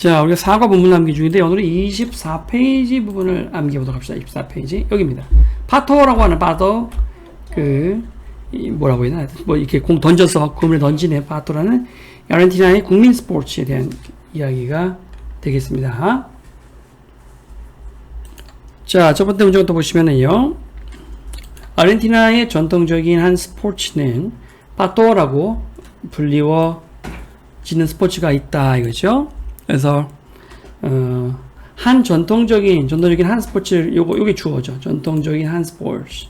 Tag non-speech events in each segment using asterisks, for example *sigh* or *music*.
자, 우리가 사과 본문 남기 중인데 오늘은 24페이지 부분을 암기해 보도록 합시다. 24페이지 여기입니다. 파토라고 하는 파도 그이 뭐라고 해야 되나 뭐 이렇게 공 던져서 공을 던지는 파토라는 아르헨티나의 국민 스포츠에 대한 이야기가 되겠습니다. 자, 첫 번째 문제부터 보시면은요. 아르헨티나의 전통적인 한 스포츠는 파토라고 불리워지는 스포츠가 있다 이거죠. 그래서 어, 한 전통적인 전통적인 한 스포츠를 요거 요게 주어죠. 전통적인 한 스포츠.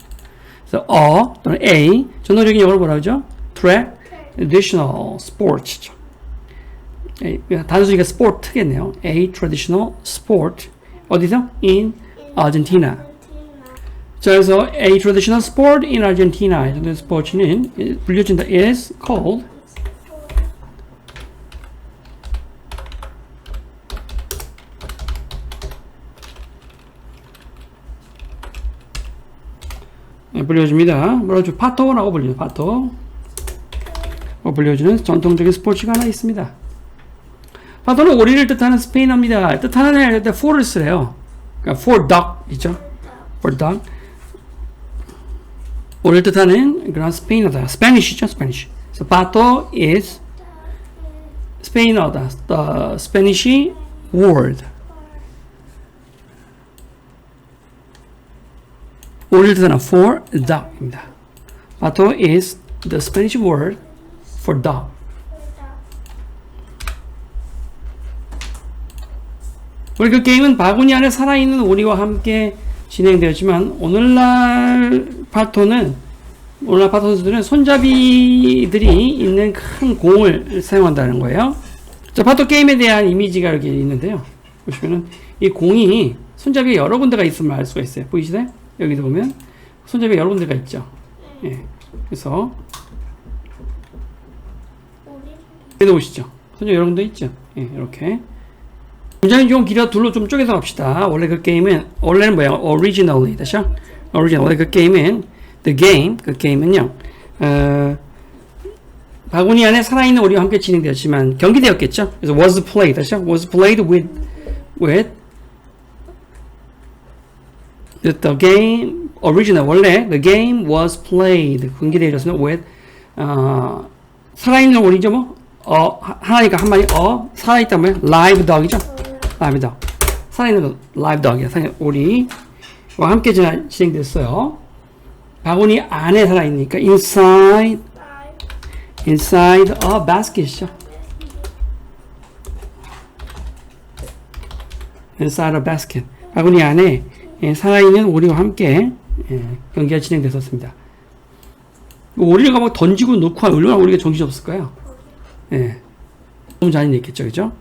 그래서 어 또는 a 전통적인 영어로 뭐라 그러죠? traditional sports죠. 단순히가 스포츠겠네요. a traditional sport 어디서? in Argentina. 자, 그래서 a traditional sport in Argentina. 이런 스포츠는 불려진다 is called 불려줍니다. 뭐라고 파토라고 불리죠. 파토. 어, 불려주는 전통적인 스포츠가 하나 있습니다. 파토는 오리를 뜻하는 스페인어입니다. 뜻하는 애 할때 for를 쓰래요. 그러니까 for duck 있죠. for duck. 오리를 뜻하는 그런 스페인어다. 스페니쉬죠. 스페니쉬. 그래서 파토 is 스페인어다. The Spanish word. 뜻하는 for duck입니다. Pato is the Spanish word for duck. 우리 그 게임은 바구니 안에 살아있는 오리와 함께 진행되었지만 오늘날 파토는 오늘날 파토 선수들은 손잡이들이 있는 큰 공을 사용한다는 거예요. 자, 파토 게임에 대한 이미지가 이렇게 있는데요. 보시면은 이 공이 손잡이 여러 군데가 있음을 알 수가 있어요. 보이시나요? 여기도 보면 손잡이 여러 군데가 있죠. 예. 그래서 여기도 보시죠. 손잡이 여러 군데 있죠. 예, 이렇게. 문장이 좀 길어 둘로 좀 쪼개서 갑시다. 원래 그 게임은 원래는 뭐야? originally 다시요. original 원래 그 게임은 the game 그 게임은요. 어, 바구니 안에 살아있는 오리와 함께 진행되었지만 경기되었겠죠. 그래서 was played 다시요. was played with with the, game original 원래 the game was played 경기되었습니다. with 어, 살아있는 오리죠 뭐? 어 하- 하나니까 한 마리 어 살아있다 뭐야? live dog이죠. live dog 살아있는 live dog이야. 살아있는 오리와 함께 진- 진행됐어요. 바구니 안에 살아있으니까 inside inside a basket이죠. inside a basket. 바구니 안에 예, 살아있는 오리와 함께 예, 경기가 진행됐었습니다. 오리를 막 던지고 놓고 얼마나 우리가 정신이 없을까요? 예. 너무 잔인히 있겠죠, 그죠?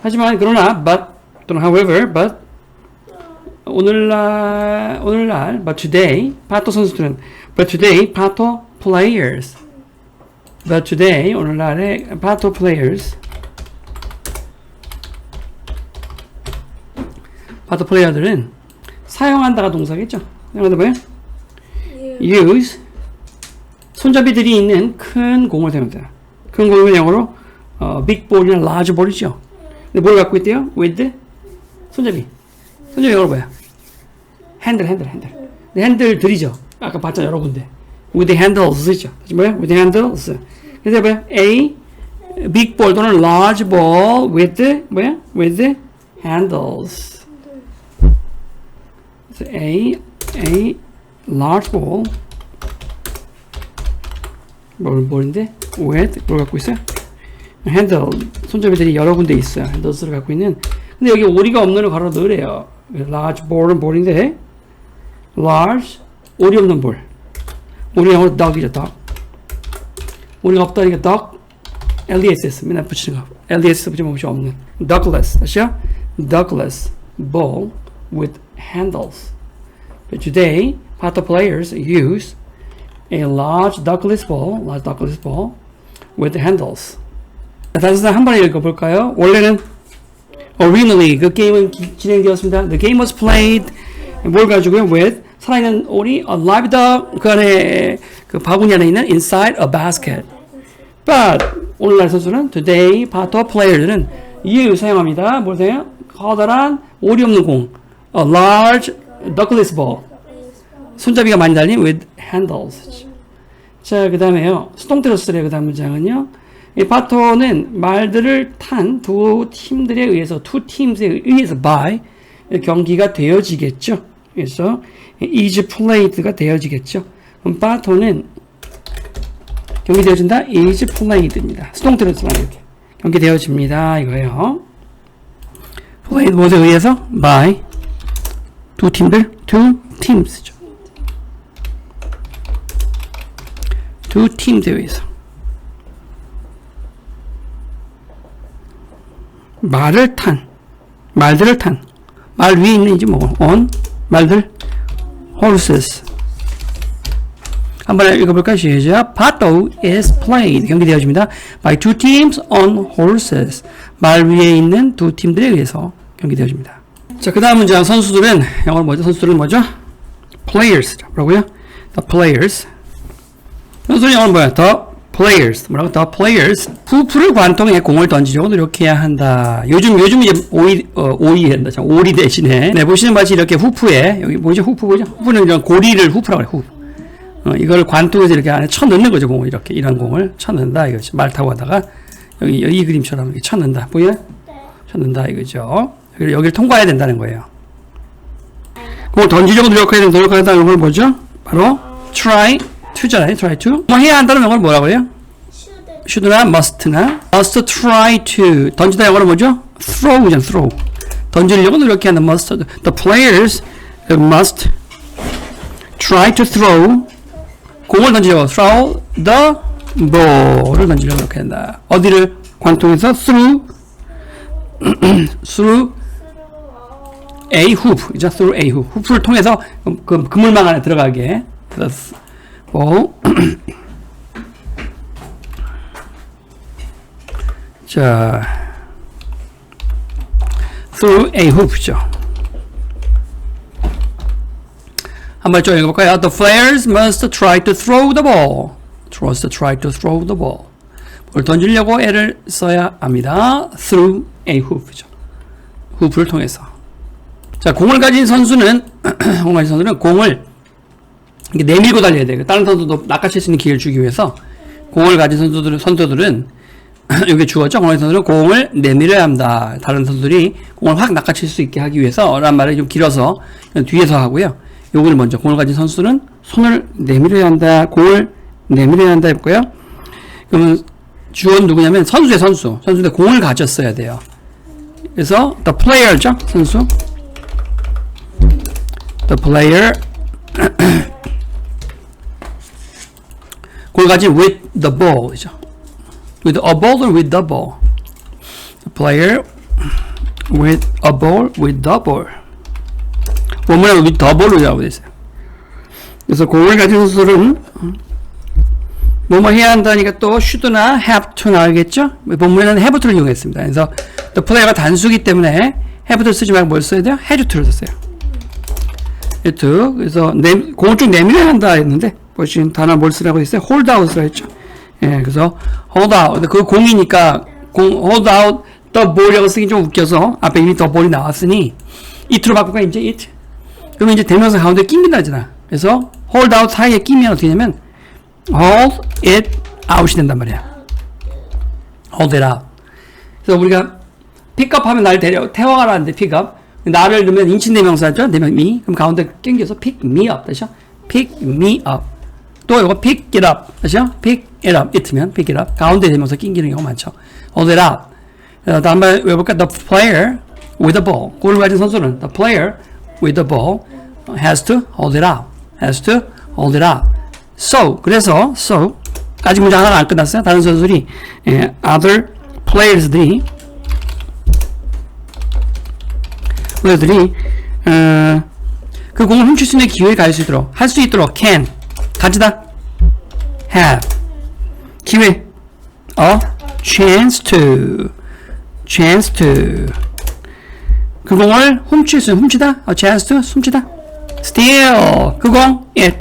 하지만, 그러나, but, 또는 however, but, 오늘날, 오늘날, but today, 파토 선수들은, but today, 파토 players, but today, 오늘날의 파토 players, 파토 플레이어들은 사용한다가 동사겠죠? 사용한다 뭐예요? use 손잡이들이 있는 큰 공을 사용합니다. 큰 공은 영어로 어, big ball이나 large ball이죠. 근데 뭘 갖고 있대요? with 손잡이. 손잡이 영어로 뭐야? 핸들, 핸들, 핸들. 근데 핸들들이죠. 아까 봤잖아 여러 군데. with handles 있죠. 다시 뭐야? with handles. 그래서 뭐야? A big ball 또는 large ball with 뭐야? with handles. A A large ball. 뭘, 뭘인데? with 뭘 갖고 있어요? 핸들 손잡이들이 여러 군데 있어요. 핸들스를 갖고 있는. 근데 여기 오리가 없는 걸 가로 넣으래요. large ball은 볼인데 large 오리 없는 볼. 오리 영어로 dog이죠 dog. 오리가 없다니까 dog. LDSS 맨날 붙이는 거. LDS 붙이면 혹시 없는. Dogless 다시요 dogless ball with handles but today part of players use a large duckless ball, large duckless ball with handles. 다시 한 번에 읽어볼까요? 원래는 originally 그 게임은 기- 진행되었습니다. The game was played 뭘 가지고요? with 살아있는 오리, a live dog 그 안에 그 바구니 안에 있는 inside a basket. But 오늘날 선수는 today of player는 이에 사용합니다. 뭘 사용해요? 커다란 오리 없는 공. A large duckless ball. 손잡이가 많이 달린 with handles. 자, 그 다음에요. 스톤트러스의 그 다음 문장은요. 이 파토는 말들을 탄 두 팀들에 의해서, two teams에 의해서 by 경기가 되어지겠죠. 그래서 is played가 되어지겠죠. 그럼 파토는 경기 되어진다? is played입니다. 스톤트러스만 이렇게. 경기 되어집니다. 이거예요. played 무엇에 의해서? by 두 팀들, two teams죠. 두 팀들에 의해서. 말을 탄, 말들을 탄, 말 위에 있는 이제 뭐, on, 말들, horses. 한번 읽어볼까요? 시작. Pato is played. 경기되어집니다. By two teams on horses. 말 위에 있는 두 팀들에 의해서 경기되어집니다. 자, 그 다음 문장. 선수들은, 영어로 뭐죠? 선수들은 뭐죠? Players. 뭐라고요? The players. 선수는 영어로 뭐야? The players. 뭐라고? The players. 후프를 관통해 공을 던지려고 노력해야 한다. 요즘, 요즘 이제 오이, 어, 오이 한다. 참, 오리 대신에. 네, 보시는 바치 이렇게 후프에, 여기 뭐죠? 후프 뭐죠? 후프는 이런 고리를 후프라고 해요. 후프. 어, 이걸 관통해서 이렇게 안에 쳐 넣는 거죠, 공을. 이렇게. 이런 공을 쳐 넣는다. 이거죠. 말 타고 가다가, 여기, 이 그림처럼 이렇게 쳐 넣는다. 보여요? 쳐 넣는다. 이거죠. 여기를 통과해야 된다는 거예요. 공을 던지려고 노력해야. 노력한다는 걸 뭐죠? 바로, try to잖아요. try to. 뭐 해야 한다는 영어를 뭐라고 해요? should나 must나 must try to 던지다 영어로 뭐죠? throw잖아 throw 던지려고 노력해야 하는 must the players must try to throw 공을 던지려고 throw the ball을 던지려고 노력해야 한다 어디를 관통해서 through *clears throat* through a hoop 이죠 through a hoop hoop를 통해서 그 그물망 안에 들어가게 그래서 뭐 자, through a hoop죠. 한번 좀 읽어볼까요? The players must try to throw the ball. must try to throw the ball. 뭘 던지려고 애를 써야 합니다. through a hoop죠. hoop를 통해서. 자, 공을 가진 선수는 *clears throat* 공을 가진 선수는 공을 내밀고 달려야 돼요. 다른 선수도 낚아칠 수 있는 기회를 주기 위해서 공을 가진 선수들은 선수들은 여기 주어져 공을 선수는 공을 내밀어야 합니다. 다른 선수들이 공을 확 낚아칠 수 있게 하기 위해서란 말이 좀 길어서 뒤에서 하고요. 요거를 먼저 공을 가진 선수는 손을 내밀어야 한다. 공을 내밀어야 한다 해볼까요? 그러면 주어는 누구냐면 선수의 선수. 선수인데 공을 가졌어야 돼요. 그래서 the player죠. 선수. The player 가진 with the ball이죠. with a ball or with the ball? The player with a ball with the ball. 원문에 with the ball이라고 되어 있어요. 그래서 공을 가진 선수들은 뭐뭐 해야 한다니까 또 should나 have to 나오겠죠? 본문에는 have to를 이용했습니다. 그래서 the player가 단수기 때문에 have to 쓰지 말고 뭘 써야 돼요? have to를 썼어요. To. 그래서 내, 공을 쭉 내밀어야 한다 했는데 보시면 단어 뭘 쓰라고 했어요? hold out으로 했죠. 예, 그래서 out. 근데 그 공이니까 공 hold out the ball이라고 쓰기 좀 웃겨서 앞에 이미 the ball이 나왔으니 it로 바꾸까 이제 it. 그러면 이제 대명사 가운데 끼민다잖아. 그래서 hold 사이에 끼면 어떻게 되냐면 hold it out이 된단 말이야. hold it out. 그래서 우리가 픽업하면 날 데려 태워가라는데 픽업. 나를 넣으면 인칭 대명사죠. 대명 me. 그럼 가운데 땡겨서 pick me up. 다시요. pick me up. 또 이거 pick it up. 다시요. pick it up. it면 pick it up. 가운데 대명사 낑기는 경우 많죠. hold it. 어, 다음 번 외워볼까? The player with the ball. 골을 가진 선수는 the player with the ball has to hold it out. has to hold it out. So 그래서 so 아직 문장 하나가 안 끝났어요. 다른 선수들이 예, other players들이 플레이들이 어, 그 공을 훔칠 수 있는 기회를 가질 수 있도록 할 수 있도록 can 가지다 have 기회 a chance to chance to 그 공을 훔칠 수 훔치다 a chance to 훔치다 steal 그공 it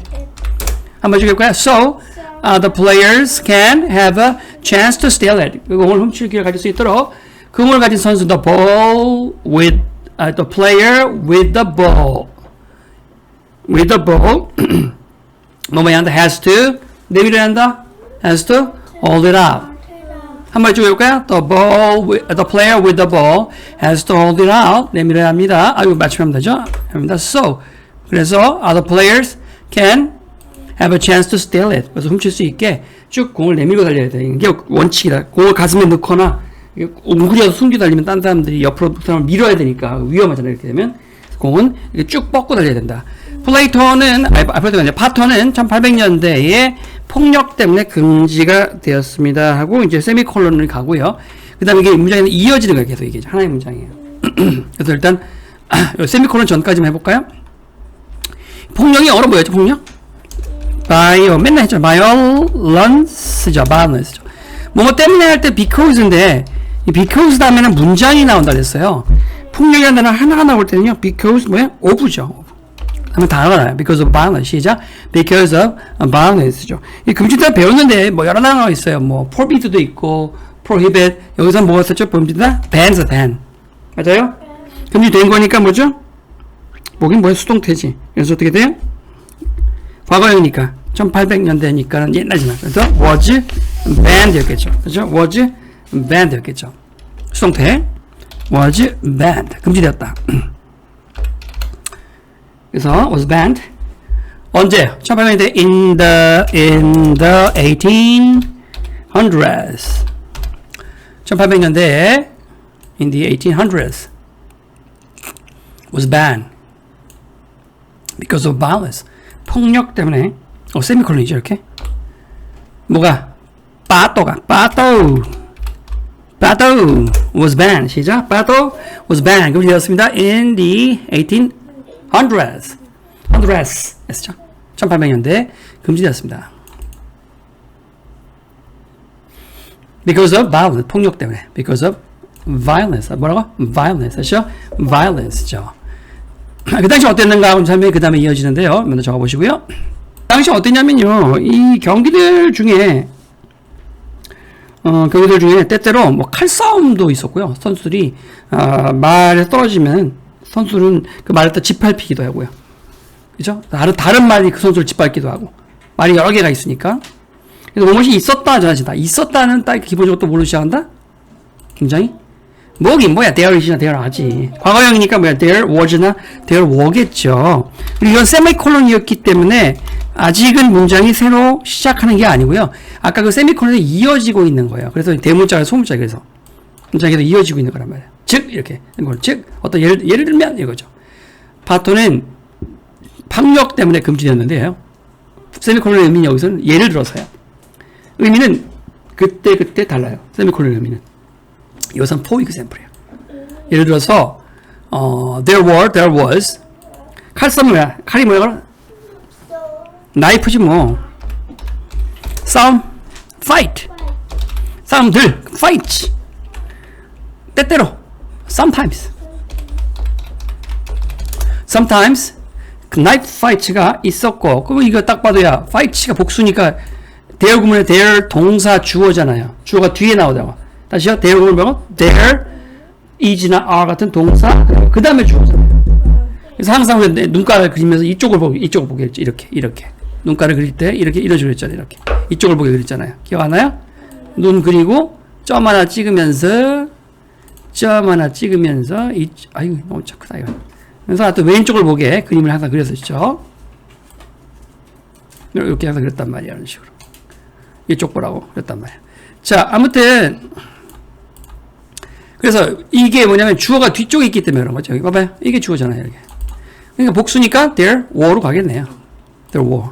한번 거야 so uh, the players can have a chance to steal it 그 공을 훔칠 기회를 가질 수 있도록 그 공을 가진 선수 the ball with uh, the player with the ball with the ball 뭐뭐야 한다 has to 내밀어야 한다 has to hold it up 한번 쭉 해볼까요? The ball, with, the player with the ball has to hold it out. 내밀어야 합니다. 아, 이거 맞추면 되죠? 합니다. So, 그래서 other players can have a chance to steal it. 그래서 훔칠 수 있게 쭉 공을 내밀고 달려야 돼. 이게 원칙이다. 공을 가슴에 넣거나 웅크려서 숨겨 달리면 딴 사람들이 옆으로 사람을 밀어야 되니까 위험하잖아요. 이렇게 되면 공은 이렇게 쭉 뻗고 달려야 된다. 플레이토는 아니 플레이토가 아니라 파터는 1800년대에 폭력 때문에 금지가 되었습니다 하고 이제 세미콜론을 가고요. 그다음에 이게 문장이 이어지는 거예요. 계속 이게 하나의 문장이에요. *clears throat* 그래서 일단 *clears throat* 세미콜론 전까지만 해볼까요? 폭력이 영어로 뭐였죠? 폭력? 바이오 맨날 했죠. violence죠. violence죠. 뭐뭐 때문에 할 때 because인데 이 because 다음에는 문장이 나온다 그랬어요. 폭력이라는 단어 하나가 나올 때는요. because 뭐야? of죠. 하면 단어가 나요. because of violence. 시작. because of violence죠. 이 금지다 배웠는데 뭐 여러 단어가 있어요. 뭐 forbid도 있고 prohibit. 여기서 뭐가 썼죠? 금지다 ban's ban. 맞아요? 금지된 거니까 뭐죠? 뭐긴 뭐야? 수동태지. 그래서 어떻게 돼요? 과거형이니까 1800년대니까는 옛날이잖아. 그래서 was banned였겠죠. 그렇죠? was banned였겠죠. 수동태 was banned 금지되었다. 그래서 was banned 언제? 1800년대 in the in the 1800s 1800년대에 in the 1800s was banned because of violence 폭력 때문에 어 세미콜론이죠 이렇게 뭐가 빠또가 빠또 빠또 was banned 시작 빠또 was banned 그럼 되었습니다 in the 1800s hundreds 했죠 1800년대 금지되었습니다 because of violence 폭력 때문에 because of violence 뭐라고 violence 하죠 violence죠 그 당시 어땠는가 하고 설명이 그 다음에 이어지는데요. 먼저 적어보시고요. 당시 어땠냐면요. 이 경기들 중에 어, 경기들 중에 때때로 뭐 칼싸움도 있었고요. 선수들이 어, 말에 떨어지면 선수는 그 말을 또 짓밟히기도 하고요. 그죠? 다른 다른 말이 그 선수를 짓밟기도 하고 말이 여러 개가 있으니까 그래서 무엇이 있었다 저하다 있었다는 딱 기본적으로 또 뭘로 시작한다? 굉장히 뭐긴 뭐야 there is나 there 하지 과거형이니까 뭐야 there was나 there were겠죠 그리고 이건 세미콜론이었기 때문에 아직은 문장이 새로 시작하는 게 아니고요. 아까 그 세미콜론이 이어지고 있는 거예요. 그래서 대문자가 소문자 그래서 문장이 계속 이어지고 있는 거란 말이에요. 즉 이렇게 즉 어떤 예를, 예를 들면 이거죠. 파토는 폭력 때문에 금지되었는데요. 세미콜론의 의미는 여기서는 예를 들어서요. 의미는 그때 그때 달라요. 세미콜론의 의미는. 이것은 for example이에요. 예를 들어서 어, there were, there was. 칼싸움 뭐야? 칼이 뭐야? 나이프지 뭐. 싸움, fight. 싸움들, fight. 때때로, sometimes. sometimes 그 knife fight가 있었고, 그럼 이거 딱 봐도야, fight가 복수니까 there 구문에 there 동사 주어잖아요. 주어가 뒤에 나오다가. 다시요. there 구문 뭐고? there is나 are 같은 동사 그 다음에 주어잖아요. 그래서 항상 눈가를 그리면서 이쪽을 보고 이쪽을 했죠. 이렇게 이렇게 눈가를 그릴 때 이렇게 이러주고 했잖아요. 이렇게 이쪽을 보게 그렸잖아요. 기억 안 나요? 눈 그리고 점 하나 찍으면서 점 하나 찍으면서 이 아유 너무 크다 이거. 그래서 하여튼 왼쪽을 보게 그림을 항상 그렸었죠. 이렇게 항상 그렸단 말이야 이런 식으로 이쪽 보라고 그랬단 말이야. 자 아무튼 그래서 이게 뭐냐면 주어가 뒤쪽에 있기 때문에 그런 거죠. 여기 봐봐요. 이게 주어잖아요. 이렇게. 그러니까 복수니까 there war로 가겠네요. there war.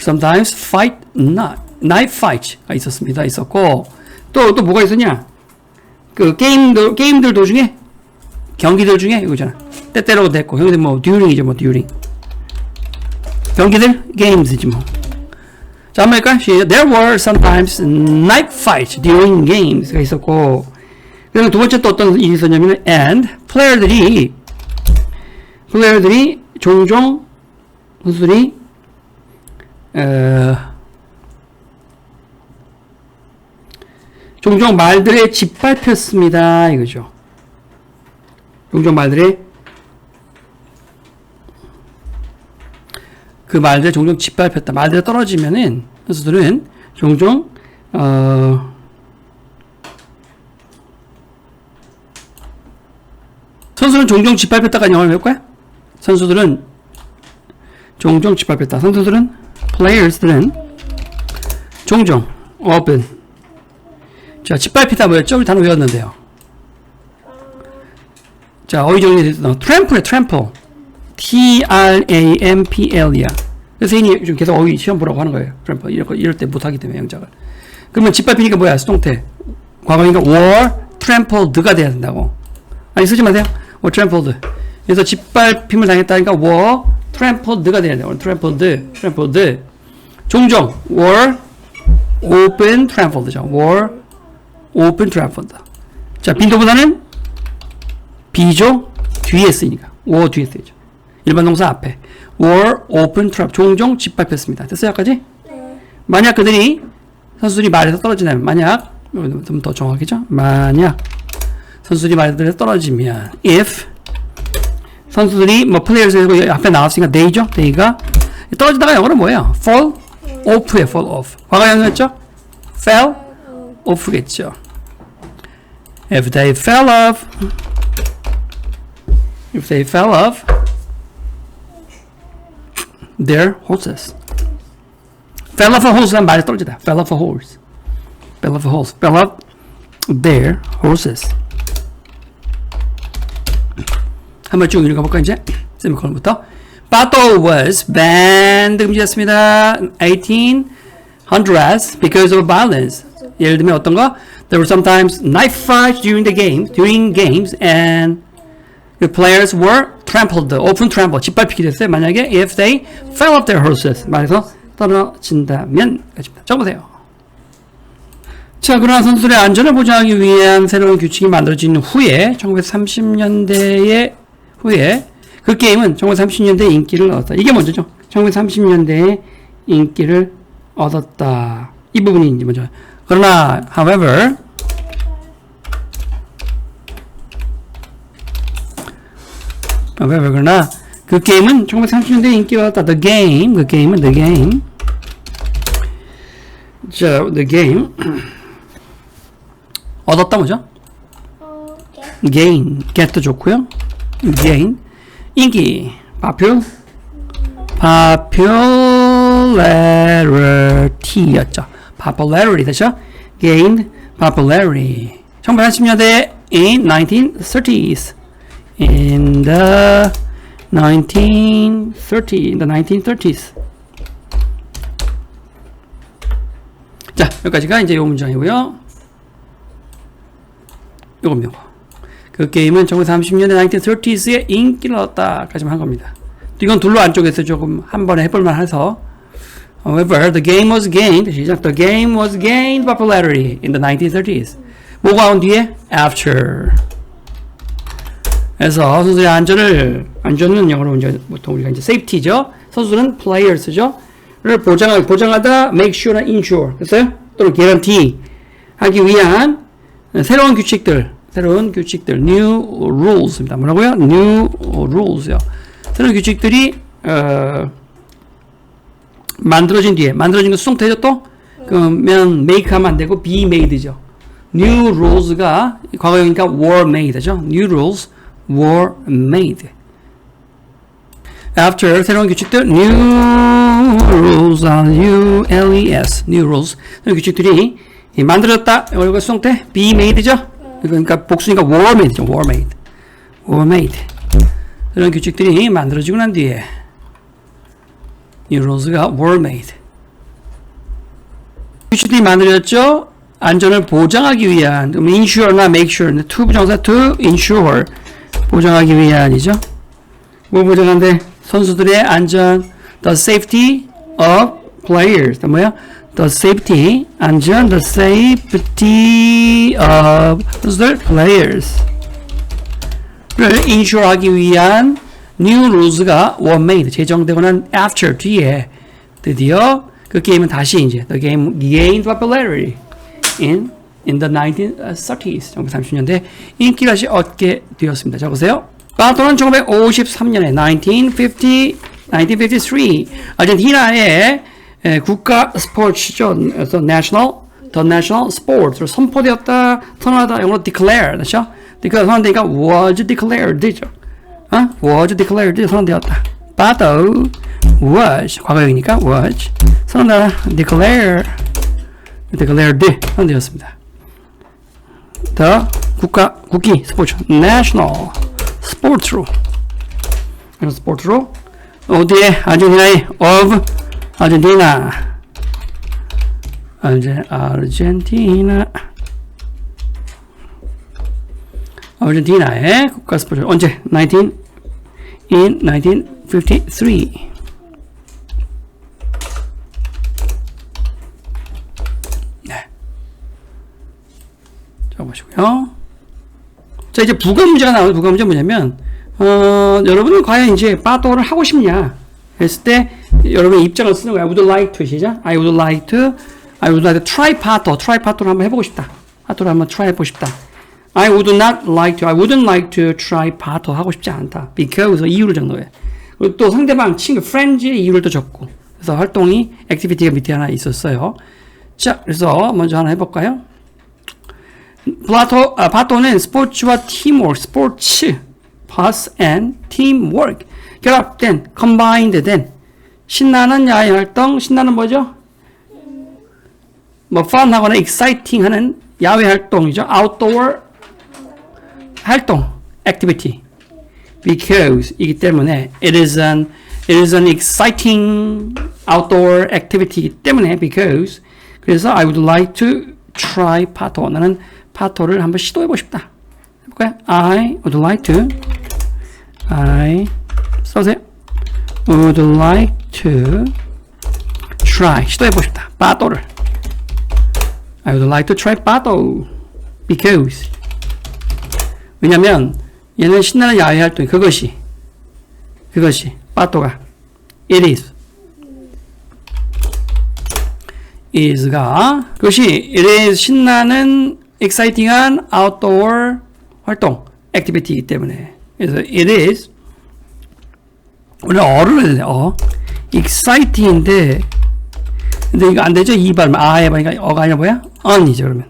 Sometimes fight not. knife fight가 있었습니다. 있었고 또 또 뭐가 있었냐? 그 게임들 게임들 도중에 경기들 중에 이거잖아. 때때로 됐고 경기들 뭐 during이죠, 뭐 during. 경기들 games이지 뭐. 자, 한번 할까요? There were sometimes knife fights during games가 있었고 그다음에 두 번째 또 어떤 일이 있었냐면 and 플레이어들이 플레이어들이 종종 선수들이 어, 종종 말들의 짓밟혔습니다. 이거죠. 종종 말들의 그 말들 종종 짓밟혔다. 말들이 떨어지면은 선수들은 종종 어 선수는 종종 짓밟혔다가 영어를 배울 거야? 선수들은 종종 짓밟혔다. 선수들은 players들은 종종 often 자 짓밟히다 뭐였죠? 우리 단어 외웠는데요. 자 어휘 정리 됐어. 트램플에 트램플 T-R-A-M-P-L이야. 그래서 선생님이 좀 계속 어휘 시험 보라고 하는 거예요. 트램플 이럴, 거, 이럴 때 못하기 때문에 영작을. 그러면 짓밟히니까 뭐야? 수동태. 과거니까 were trampled가 돼야 된다고. 아니 쓰지 마세요. were trampled. 그래서 짓밟힘을 당했다니까 were trampled가 돼야 돼요. trampled, trampled. 종종 were open trampled죠. were open trampled. 자 빈도보다는 비죠 뒤에 쓰니까 were 뒤에 쓰죠. 일반 동사 앞에 were open trap 종종 짓밟혔습니다. 됐어요, 여기까지? 만약 그들이 선수들이 말에서 떨어지면 만약 좀 더 정확하죠? 만약 선수들이 말에서 떨어지면 if 선수들이 뭐 플레이어에서 앞에 나왔으니까 they죠? they가 떨어지다가 영어로 뭐예요? fall off에 fall off 과거형이었죠? fell off겠죠. if they fell off if they fell off their horses. fell off a horse 한 말에 떨어지다. fell off a horse. fell off a horse. fell off their horses. 한번 쭉 읽어볼까 이제? 세미콜론부터. Battle was banned 금지됐습니다. 1800s because of violence. 예를 들면 어떤 거? There were sometimes knife fights during the game, during games, and the players were trampled, open trampled, 짓밟히게 됐어요. 만약에 if they fell off their horses, 말해서 떨어진다면, 적어보세요. 자, 그러나 선수들의 안전을 보장하기 위한 새로운 규칙이 만들어진 후에 1930년대에 후에 그 게임은 1930년대에 인기를 얻었다. 이게 먼저죠. 1930년대에 인기를 얻었다. 이 부분이 이제 먼저. 그러나, however, however, 그러나 그 게임은 1930년대에 인기를 얻었다. The game, 그 게임은 the game. 자, the game. 얻었다 뭐죠? gain, get도 좋고요. gain, 인기, popular, popularity였죠. popularity 되죠? gained popularity. 1980년대 in 1930s. In the 1930, in the 1930s. 자, 여기까지가 이제 요 문장이고요. 요겁 요거. 그 게임은 1930년대 1930s에 인기를 얻었다까지만 한 겁니다. 이건 둘로 안쪽에서 조금 한 번에 해볼만 해서 However, the game was gained 시작 The game was gained popularity in the 1930s. 뭐가 온 뒤에? After. 그래서 선수의 안전을 안전은 영어로 이제 보통 우리가 이제 safety죠. 선수는 players죠. 를 보장 보장하다 make sure나 insure 됐어요? 또는 guarantee 하기 위한 새로운 규칙들, 새로운 규칙들, new rules입니다. 뭐라고요? new rules요. 새로운 규칙들이 어, 만들어진 뒤에 만들어진 거 수동태죠 또? 그러면 make 하면 안 되고 be made죠. new rules가 과거형이니까 were made죠. new rules were made. after 새로운 규칙들 new rules are U L E S new rules 새로운 규칙들이 만들어졌다. 이거 수동태 be made죠. 그러니까 복수니까 were made죠. were made. were made. 이런 규칙들이 만들어지고 난 뒤에 이 rules가 were made. 규칙들이 만들어졌죠. 안전을 보장하기 위한 insure나 make sure to 부정사 to insure 보장하기 위한이죠. 뭐 보장한데 선수들의 안전 the safety of players 또 뭐야? The safety 안전 the safety of 선수들 players 를 insure하기 위한 new rules가 were made 제정되고 난 after 뒤에 드디어 그 게임은 다시 이제 the game gained popularity in in the 1930s, 1930년대 인기를 다시 얻게 되었습니다. 적으세요. 바토는 1953년에 1950, 1953 아르헨티나의 에, 국가 스포츠죠. 그래서 national, the national sport로 선포되었다, 선언하다, 영어로 declare, 그렇죠? declare 선언되니까 was declared죠. 어? was declared 선언되었다. 바토 was 과거형이니까 was 선언하다, declare, declared 선언되었습니다. the 국가 국기 스포츠 national 스포츠로 스포츠로 어디에 아르헨티나의 of 아르헨티나 아르제 아르헨티나 아르헨티나의 국가 스포츠 언제 19 in 1953 네. 자 보시고요. 자 이제 부가 문제가 나오는 부가 문제 뭐냐면 어, 여러분은 과연 이제 빠또를 하고 싶냐 했을 때 여러분의 입장을 쓰는 거야. I would like to 시작. I would like to I would like to try 파토. try 파토를 한번 해보고 싶다. 파토를 한번 try 해보고 싶다. I would not like to. I wouldn't like to try 파토 하고 싶지 않다. Because 이유를 적는 거예요. 그리고 또 상대방 친구 friend의 이유를 또 적고. 그래서 활동이 액티비티가 밑에 하나 있었어요. 자, 그래서 먼저 하나 해볼까요? 플라토, 아, 파토는 스포츠와 팀워크, 스포츠, plus and teamwork 결합된, combined 된 신나는 야외 활동, 신나는 뭐죠? 뭐 fun 하거나 exciting 하는 야외 활동이죠. outdoor 활동, activity. because 이기 때문에 it is an it is an exciting outdoor activity이기 때문에 because 그래서 I would like to try 파토 나는 파토를 한번 시도해 보고 싶다. 해볼까요? I would like to I 써세요. Would like to try 시도해보고 싶다. 파토를 I would like to try 파토 because 왜냐면 얘는 신나는 야외 활동 그것이 그것이 파토가 it is is가 그것이 it is 신나는 exciting한 outdoor 활동 activity이기 때문에 그래서 it is 우리 어를 해야 돼 어. exciting인데 근데 이거 안 되죠 이 발음 아 해 보니까 어가 아니라 뭐야 on이죠 그러면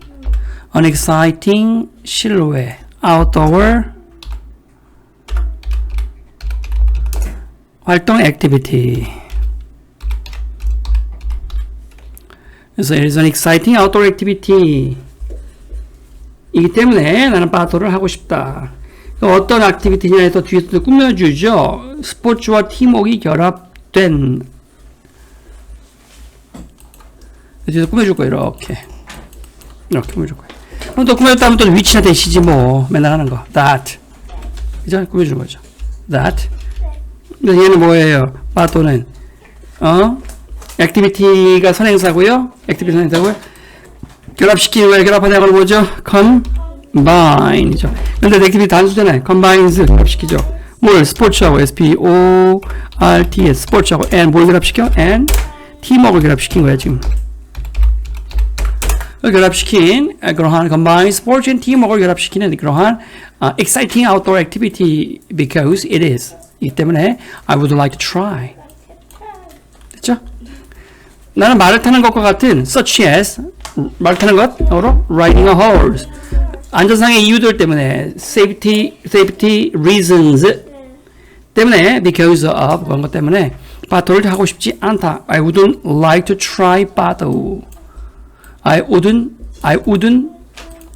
an exciting silhouette outdoor 활동 액티비티. 그래서 it is an exciting outdoor activity. 이기 때문에 나는 파도를 하고 싶다. 어떤 액티비티냐에 서 뒤에서 꾸며주죠. 스포츠와 팀워크가 결합된 뒤에서 꾸며줄 거예요. 이렇게 이렇게 꾸며줄 거예요. 그럼 또 꾸며줬다면 또 위치나 대시지 뭐 맨날 하는 거. That 그죠? 꾸며주는 거죠. That 근데 얘는 뭐예요? 파토는 어? 액티비티가 선행사고요. 액티비티 선행사고요. 결합시키는 거에 결합하다는 걸 뭐죠? Combine이죠. 근데 액티비티 단수잖아요. combines 결합시키죠. 뭘 스포츠하고 S-P-O-R-T-S 스포츠하고 and 뭘 결합시켜? and 팀워크를 결합시킨 거야 지금. 결합시킨 그러한 combine sports and teamwork을 결합시키는 그러한 uh, exciting outdoor activity because it is. 이 때문에 I would like to try. 됐죠? 나는 말을 타는 것과 같은 such as 말 타는 것 영어로 riding a horse 안전상의 이유들 때문에 safety safety reasons 때문에 because of 그런 것 때문에 바토를 하고 싶지 않다. I wouldn't like to try battle. I wouldn't I wouldn't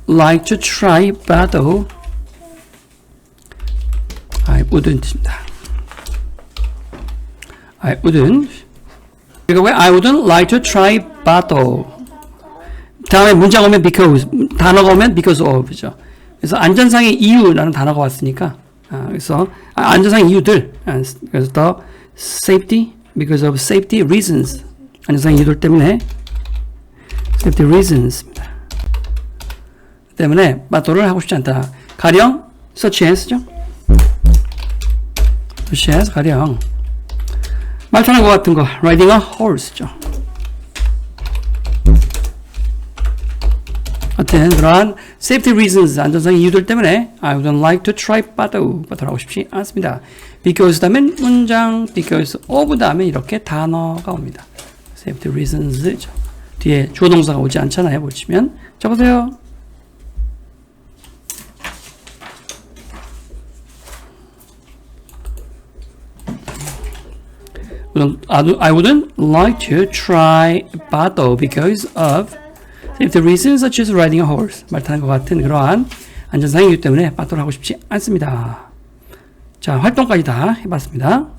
like to try battle. I wouldn't입니다. I wouldn't. 그리고 왜 I wouldn't like to try battle. 다음에 문장 오면 because 단어가 오면 because of죠. 그래서 안전상의 이유라는 단어가 왔으니까 아, 그래서 아, 안전상의 이유들 아, 그래서 the safety because of safety reasons 안전상의 이유들 때문에 safety reasons입니다. 때문에 바토를 하고 싶지 않다. 가령 such as죠. such as 가령 말 타는 것 같은 거 riding a horse죠. 아무튼 그러한 safety reasons 안전상 이유들 때문에 I wouldn't like to try 바도 하고 싶지 않습니다. because 다음엔 문장 because of 다음에 이렇게 단어가 옵니다. safety reasons죠. 뒤에 주어 동사가 오지 않잖아요. 보시면 적으세요. I wouldn't like to try battle because of if the reasons such as riding a horse 말 타는 것 같은 그러한 안전상 이유 때문에 바토를 하고 싶지 않습니다. 자 활동까지 다 해봤습니다.